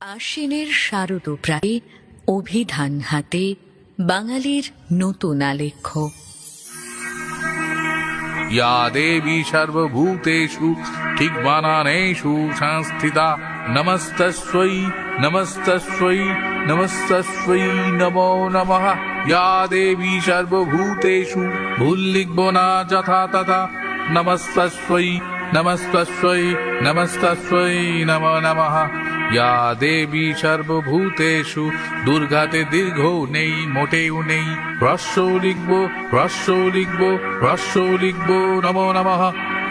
আশ্বিনের শারদ প্রায় অভিধান হাতে বাঙালির নতুন আলেখ্য। ইয়া দেবী সর্বভূতেষু, ঠিক বানানেষু সংস্থিতা, নমস্তস্বৈ নমস্তস্বৈ নমস্তস্বৈ নমো নমঃ। ইয়া দেবী সর্বভূতেষু, ভুল লিখব না যথা তথা। নমস্তস্বৈ নমস্তস্বৈ নমস্তস্বৈ নমো নমঃ। ইয়া দেবী সর্বভূতেষু, দুর্গাতে দীর্ঘ নেই, মোটেও নেই। হ্রস্ব লিখব হ্রস্ব লিখব হ্রস্ব লিখব, নমো নমঃ।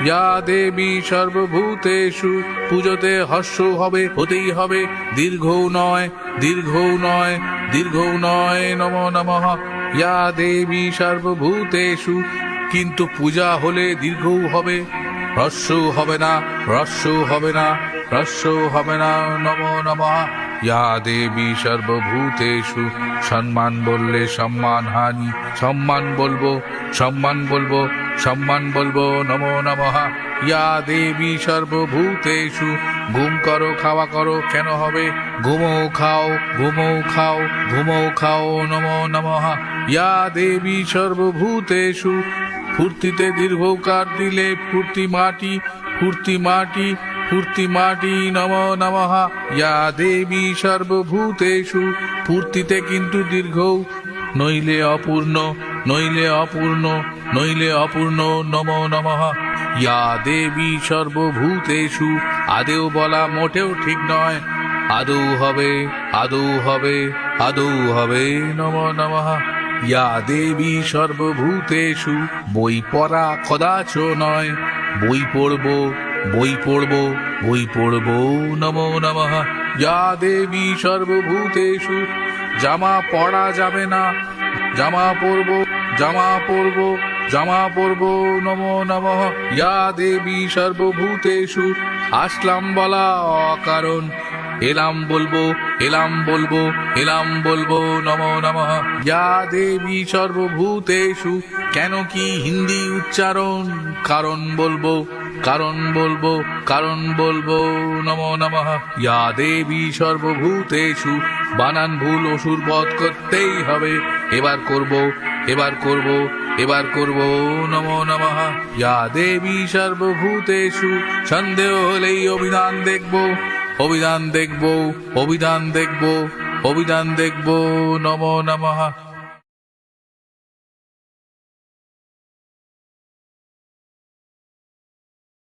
ইয়া দেবী সর্বভূতেষু, পুজোতে হর্ষ হবে, হতেই হবে। দীর্ঘ নয় দীর্ঘ নয় দীর্ঘ নয়, নমো নমঃ। ইয়া দেবী সর্বভূতেষু, কিন্তু পূজা হলে দীর্ঘও হবে। হ্রস্ব হবে না, হ্রস্ব হবে না। হ্রস্ব হবে না নম নম ইয়া দেবী সর্বভূতেষু সম্মান বললে সম্মান হানি সম্মান বলব সম্মান বলব সম্মান বলব নম নম ইয়া দেবী সর্বভূতেষু ঘুম করো খাওয়া করো কেন হবে? ঘুমো খাও ঘুমো খাও ঘুমো খাও নম নম। ইয়া দেবী সর্বভূতেষু, ফুর্তিতে দীর্ঘকার দিলে ফুর্তি মাটি ফুর্তি মাটি ফুর্তি মাটি নম নমঃ ইয়া দেবী সর্বভূতেষু ফুর্তিতে কিন্তু দীর্ঘ নইলে অপূর্ণ নইলে অপূর্ণ নইলে অপূর্ণ নম নমঃ ইয়া দেবী সর্বভূতেষু আদেও বলা মোটেও ঠিক নয় আদৌ হবে আদৌ হবে আদৌ হবে নম নমঃ ইয়া দেবী সর্বভূতেষু বই পড়া কদাচ নয় বই পড়ব বই পড়ব বই পড়ব, নমো নমঃ। ইয়া দেবী সর্বভূতেষু, জামা পড়া যাবে না। জামা পরব জামা পরব জামা পরব, নমো নমঃ। ইয়া দেবী সর্বভূতেষু, আসলাম বলা অকারণ। এলাম বলব এলাম বলব এলাম বলব, নম নমঃ। ইয়া দেবী সর্বভূতেষু, কেন কি হিন্দি উচ্চারণ কারণ বলব। কারণ বলব কারণ বলব, নম নমঃ। ইয়া দেবী সর্বভূতেষু, বানান ভুল অসুর বধ করতেই হবে। এবার করব এবার করব এবার করব, নম নমঃ। ইয়া দেবী সর্বভূতেষু, সন্দেহ হলেই অভিধান দেখব। অভিধান দেখব অভিধান দেখব অভিধান দেখব, নম নমঃ।